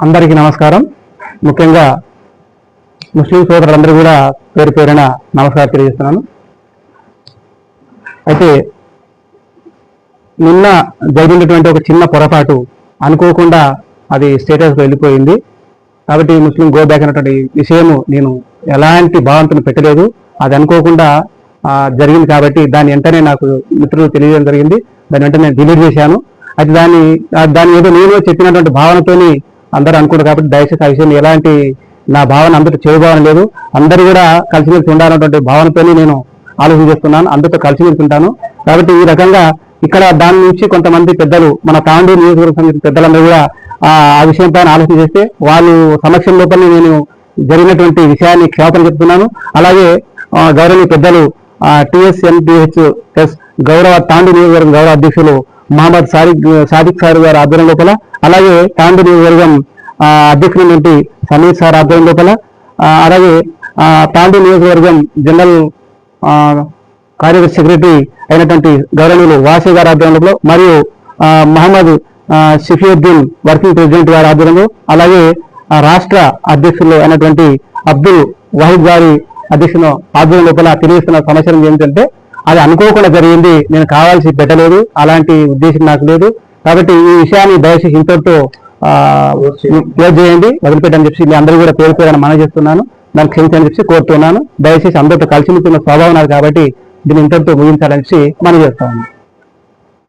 అందరికీ నమస్కారం. ముఖ్యంగా ముస్లిం సోదరులందరూ కూడా పేరు పేరున నమస్కారం తెలియజేస్తున్నాను. అయితే నిన్న జరిగినటువంటి ఒక చిన్న పొరపాటు అనుకోకుండా అది స్టేటస్కి వెళ్ళిపోయింది. కాబట్టి ముస్లిం గో బ్యాక్ అనేటువంటి విషయము నేను ఎలాంటి భావంతో పెట్టలేదు. అది అనుకోకుండా జరిగింది కాబట్టి దాని వెంటనే నాకు మిత్రులు తెలియజేయడం జరిగింది. దాని వెంటనే నేను డిలీట్ చేశాను. అయితే దాన్ని దాని ఏదో నేను చెప్పినటువంటి భావనతోని అందరూ అనుకుంటారు కాబట్టి దయచేసి ఆ విషయం ఎలాంటి నా భావన అందరూ చేయబోవడం లేదు. అందరూ కూడా కలిసిమెలిసి ఉండాలన్నటువంటి భావనతోనే నేను ఆలోచన చేస్తున్నాను. అందరితో కలిసిమెలిసి ఉంటాను. కాబట్టి ఈ రకంగా ఇక్కడ దాని నుంచి కొంతమంది పెద్దలు మన తాండూరు నియోజకవర్గం సంబంధించిన పెద్దలందరూ కూడా ఆ ఆ విషయం పైన ఆలోచన చేస్తే వాళ్ళు సమక్షం లోపల నేను జరిగినటువంటి విషయాన్ని క్షేపణ చెప్తున్నాను. అలాగే ఆ, గౌరవనీయ పెద్దలు టిఎస్ఎన్పిహెచ్ ఎస్ గౌరవ తాండూ నియోజకవర్గం గౌరవ అధ్యక్షులు మహమ్మద్ సాదిక్ సాదిక్ సార్ గారి ఆధ్వర్యం లోపల అలాగే తాండూ నియోజకవర్గం ఆ, అధ్యక్షుడు సమీర్ సార్ ఆధ్వర్యం లోపల అలాగే తాండూ నియోజకవర్గం జనరల్ కార్యదర్శి సెక్రటరీ అయినటువంటి గౌరవనీయులు వాసే గారి ఆధ్వర్యంలో మరియు మహమ్మద్ షిఫియుద్దీన్ వర్కింగ్ ప్రెసిడెంట్ గారి ఆధ్వర్యంలో అలాగే రాష్ట్ర అధ్యక్షులు అయినటువంటి అబ్దుల్ వాహిద్ గారి అధ్యక్షుల ఆధ్వర్యం లోపల తెలియజేస్తున్న సమాచారం ఏంటంటే అది అనుకోకుండా జరిగింది నేను కావాల్సి పెట్టలేదు అలాంటి ఉద్దేశం నాకు లేదు. కాబట్టి ఈ విషయాన్ని దయచేసి ఇంతటితో క్లోజ్ చేయండి వదిలిపెట్టని చెప్పి మీ అందరూ కూడా పేరు పేరు మనం చేస్తున్నాను నాకు క్షమించని చెప్పి కోరుతున్నాను. దయచేసి అందరితో కలిసి ఉంటున్న స్వభావం నాది కాబట్టి దీన్ని ఇంతటితో ముగించాలని చెప్పి మనం చేస్తాను